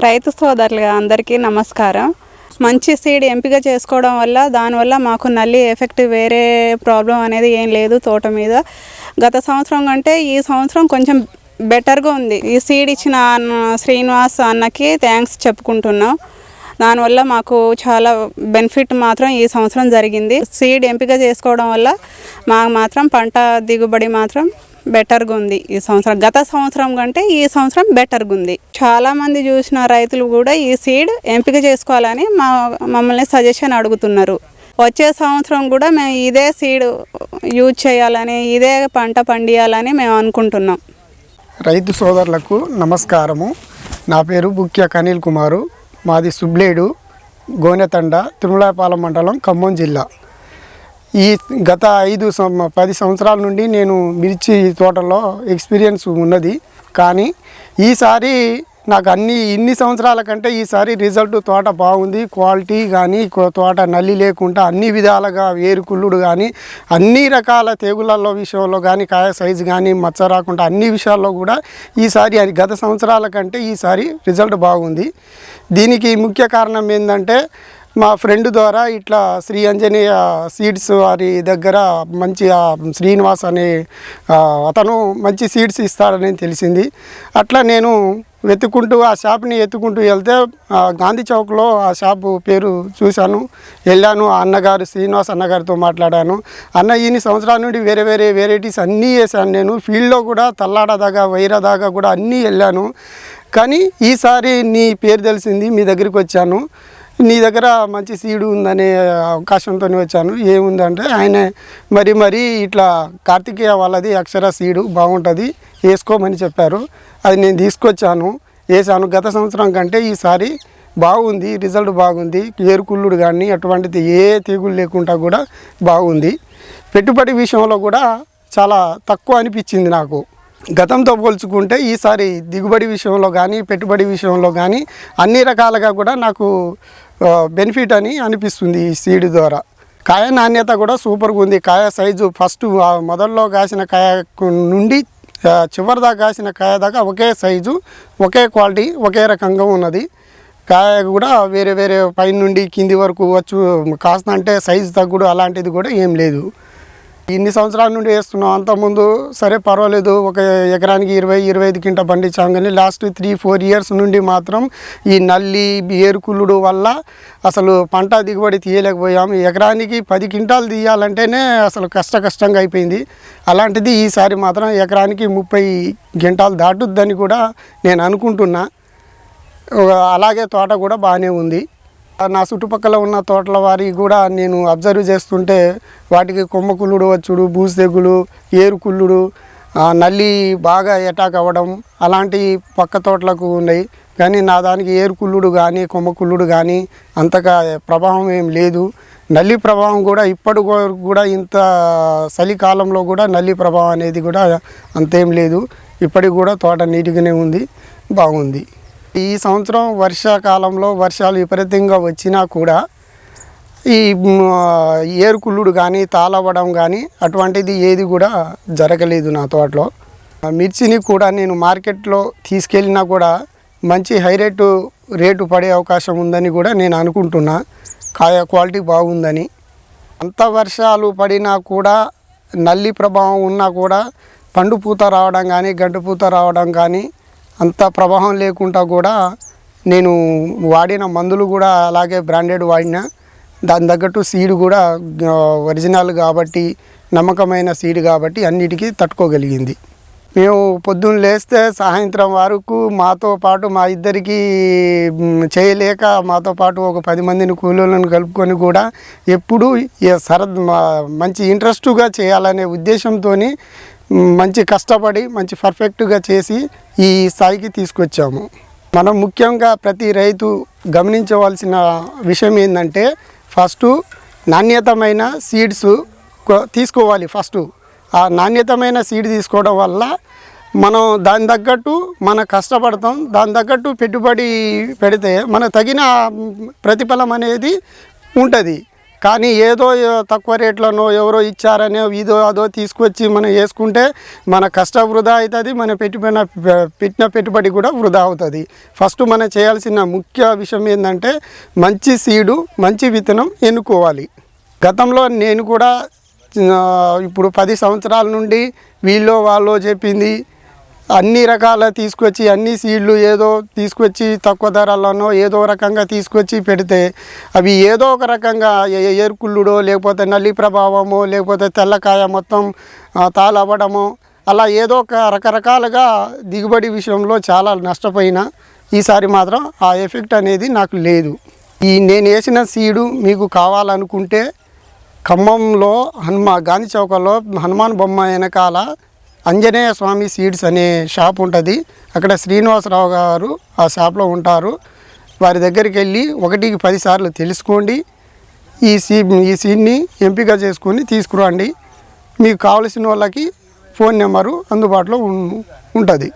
రైతు సోదరులుగా అందరికీ నమస్కారం. మంచి సీడ్ ఎంపిక చేసుకోవడం వల్ల దానివల్ల మాకు నల్లి ఎఫెక్ట్ వేరే ప్రాబ్లం అనేది ఏం లేదు తోట మీద. గత సంవత్సరం కంటే ఈ సంవత్సరం కొంచెం బెటర్గా ఉంది. ఈ సీడ్ ఇచ్చిన అన్న- శ్రీనివాస్ అన్నకి థ్యాంక్స్ చెప్పుకుంటున్నాం. దానివల్ల మాకు చాలా బెనిఫిట్ మాత్రం ఈ సంవత్సరం జరిగింది. సీడ్ ఎంపిక చేసుకోవడం వల్ల మాకు మాత్రం పంట దిగుబడి మాత్రం బెటర్గా ఉంది ఈ సంవత్సరం. గత సంవత్సరం కంటే ఈ సంవత్సరం బెటర్గా ఉంది. చాలామంది చూసిన రైతులు కూడా ఈ సీడ్ ఎంపిక చేసుకోవాలని మా మమ్మల్ని సజెషన్ అడుగుతున్నారు. వచ్చే సంవత్సరం కూడా మేము ఇదే సీడ్ యూజ్ చేయాలని ఇదే పంట పండియాలని మేము అనుకుంటున్నాం. రైతు సోదరులకు నమస్కారము. నా పేరు బుక్య అనిల్ కుమారు. మాది సుబ్లేడు గోనెతండ తిరుమలాపాలెం మండలం ఖమ్మం జిల్లా. ఈ గత ఐదు సం- పది సంవత్సరాల నుండి నేను మిర్చి తోటలో ఎక్స్పీరియన్స్ ఉన్నది. కానీ ఈసారి నాకు అన్ని ఇన్ని సంవత్సరాల కంటే ఈసారి రిజల్ట్ తోట బాగుంది. క్వాలిటీ కానీ కో- తోట నల్లి లేకుండా అన్ని విధాలుగా వేరుకుళ్ళుడు కానీ అన్ని రకాల తెగుళ్ళల్లో విషయంలో కానీ కాయ సైజు కానీ మచ్చ రాకుండా అన్ని విషయాల్లో కూడా ఈసారి అది గత సంవత్సరాల కంటే ఈసారి రిజల్ట్ బాగుంది. దీనికి ముఖ్య కారణం ఏంటంటే మా ఫ్రెండ్ ద్వారా ఇట్లా శ్రీ అంజనేయ సీడ్స్ వారి దగ్గర మంచి శ్రీనివాస్ అనే అతను మంచి సీడ్స్ ఇస్తారని తెలిసింది. అట్లా నేను వెతుక్కుంటూ ఆ షాప్ని ఎత్తుకుంటూ వెళ్తే గాంధీ చౌక్లో ఆ షాపు పేరు చూశాను. వెళ్ళాను ఆ అన్నగారు శ్రీనివాస్ అన్నగారితో మాట్లాడాను. అన్న ఇన్ని సంవత్సరాల నుండి వేరే వేరే వెరైటీస్ అన్నీ వేసాను నేను. ఫీల్డ్లో కూడా తల్లాడ దాకా వైరా దాకా కూడా అన్నీ వెళ్ళాను. కానీ ఈసారి నీ పేరు తెలిసింది మీ దగ్గరికి వచ్చాను. నీ దగ్గర మంచి సీడు ఉందనే అవకాశంతో వచ్చాను. ఏముందంటే ఆయన మరి మరి ఇట్లా కార్తికేయ వాళ్ళది అక్షర సీడు బాగుంటుంది వేసుకోమని చెప్పారు. అది నేను తీసుకొచ్చాను. వేసాను గత సంవత్సరం కంటే ఈసారి బాగుంది రిజల్ట్ బాగుంది. ఏరుకుళ్ళుడు కానీ అటువంటిది ఏ తీగులు లేకుండా కూడా బాగుంది. పెట్టుబడి విషయంలో కూడా చాలా తక్కువ అనిపించింది నాకు. గతంతో పోల్చుకుంటే ఈసారి దిగుబడి విషయంలో కానీ పెట్టుబడి విషయంలో కానీ అన్ని రకాలుగా కూడా నాకు బెనిఫిట్ అని అనిపిస్తుంది ఈ సీడ్ ద్వారా. కాయ నాణ్యత కూడా సూపర్గా ఉంది. కాయ సైజు ఫస్ట్ మొదల్లో కాసిన కాయ నుండి చివరి దాకా కాసిన కాయ దాకా ఒకే సైజు ఒకే క్వాలిటీ ఒకే రకంగా ఉన్నది. కాయ కూడా వేరే వేరే పైన నుండి కింది వరకు వచ్చు. కాస్త అంటే సైజు తగ్గుడు అలాంటిది కూడా ఏం లేదు. ఇన్ని సంవత్సరాల నుండి వేస్తున్నాం అంతకుముందు సరే పర్వాలేదు ఒక ఎకరానికి ఇరవై ఇరవై ఐదు కింట పండించాం కానీ లాస్ట్ త్రీ ఫోర్ ఇయర్స్ నుండి మాత్రం ఈ నల్లి ఏరుకుళ్ళుడు వల్ల అసలు పంట దిగుబడి తీయలేకపోయాం. ఎకరానికి పది క్వింటాలు తీయాలంటేనే అసలు కష్ట కష్టంగా అయిపోయింది. అలాంటిది ఈసారి మాత్రం ఎకరానికి ముప్పై క్వింటాలు దాటుద్దని కూడా నేను అనుకుంటున్నా. అలాగే తోట కూడా బాగానే ఉంది. నా చుట్టుపక్కల ఉన్న తోటల వారి కూడా నేను అబ్జర్వ్ చేస్తుంటే వాటికి కొమ్మ కుళ్ళుడు వచ్చుడు బూజు తెగులు ఏరు నల్లి బాగా అటాక్ అవ్వడం అలాంటి పక్క తోటలకు ఉన్నాయి. కానీ నా దానికి ఏరుకుళ్ళుడు కానీ కొమ్మకుళ్ళుడు కానీ అంతగా ప్రభావం ఏం లేదు. నల్లి ప్రభావం కూడా ఇప్పటి వరకు కూడా ఇంత చలికాలంలో కూడా నల్లి ప్రభావం అనేది కూడా అంతేం లేదు. ఇప్పటికి కూడా తోట నీటిగానే ఉంది బాగుంది. ఈ సంవత్సరం వర్షాకాలంలో వర్షాలు విపరీతంగా వచ్చినా కూడా ఈ ఏరుకుళ్ళుడు కానీ తాళవ్వడం కానీ అటువంటిది ఏది కూడా జరగలేదు నా తోటలో. మిర్చిని కూడా నేను మార్కెట్లో తీసుకెళ్ళినా కూడా మంచి హై రేటు రేటు పడే అవకాశం ఉందని కూడా నేను అనుకుంటున్నా. కాయ క్వాలిటీ బాగుందని. అంత వర్షాలు పడినా కూడా నల్లి ప్రభావం ఉన్నా కూడా పండు పూత రావడం కానీ గడ్డు పూత రావడం కానీ అంత ప్రభావం లేకుండా కూడా నేను వాడిన మందులు కూడా అలాగే బ్రాండెడ్ వాడినా. దాని తగ్గట్టు సీడ్ కూడా ఒరిజినల్ కాబట్టి నమ్మకమైన సీడ్ కాబట్టి అన్నిటికీ తట్టుకోగలిగింది. మేము పొద్దున్న లేస్తే సాయంత్రం వరకు మాతో పాటు మా ఇద్దరికి చేయలేక మాతో పాటు ఒక పది మందిని కూలీలను కలుపుకొని కూడా ఎప్పుడూ సరద్ మంచి ఇంట్రెస్ట్గా చేయాలనే ఉద్దేశంతో మంచి కష్టపడి మంచి పర్ఫెక్ట్గా చేసి ఈ స్థాయికి తీసుకొచ్చాము. మనం ముఖ్యంగా ప్రతి రైతు గమనించవలసిన విషయం ఏంటంటే ఫస్ట్ నాణ్యతమైన సీడ్స్ తీసుకోవాలి ఫస్ట్ ఆ నాణ్యతమైన సీడ్ తీసుకోవడం వల్ల మనం దాని తగ్గట్టు మన కష్టపడతాం దాని తగ్గట్టు పెట్టుబడి పెడితే మన తగిన ప్రతిఫలం అనేది ఉంటుంది. కానీ ఏదో తక్కువ రేట్లను ఎవరో ఇచ్చారనో ఇదో అదో తీసుకొచ్చి మనం వేసుకుంటే మన కష్టం వృధా అవుతుంది మన పెట్టుబడిన పెట్టిన పెట్టుబడి కూడా వృధా అవుతుంది. ఫస్ట్ మనం చేయాల్సిన ముఖ్య విషయం ఏంటంటే మంచి సీడు మంచి విత్తనం ఎన్నుకోవాలి. గతంలో నేను కూడా ఇప్పుడు పది సంవత్సరాల నుండి వీళ్ళు వాళ్ళు చెప్పింది అన్ని రకాల తీసుకొచ్చి అన్ని సీడ్లు ఏదో తీసుకొచ్చి తక్కువ ధరలోనో ఏదో రకంగా తీసుకొచ్చి పెడితే అవి ఏదో ఒక రకంగా ఏ- ఏరుకుళ్ళుడో లేకపోతే నల్లి ప్రభావమో లేకపోతే తెల్లకాయ మొత్తం ఆ, తాళవ్వడమో అలా ఏదో ఒక రకరకాలుగా దిగుబడి విషయంలో చాలా నష్టపోయినా ఈసారి మాత్రం ఆ ఎఫెక్ట్ అనేది నాకు లేదు. ఈ నేను వేసిన సీడు మీకు కావాలనుకుంటే ఖమ్మంలో హనుమా గాంధీ చౌకలో హనుమాన్ బొమ్మ వెనకాల ఆంజనేయ స్వామి సీడ్స్ అనే షాప్ ఉంటుంది. అక్కడ శ్రీనివాసరావు గారు ఆ షాప్లో ఉంటారు. వారి దగ్గరికి వెళ్ళి ఒకటికి పదిసార్లు తెలుసుకోండి. ఈ సీ ఈ సీడ్ని ఎంపిక చేసుకొని తీసుకురండి. మీకు కావలసిన వాళ్ళకి ఫోన్ నెంబరు అందుబాటులో ఉం- ఉంటుంది.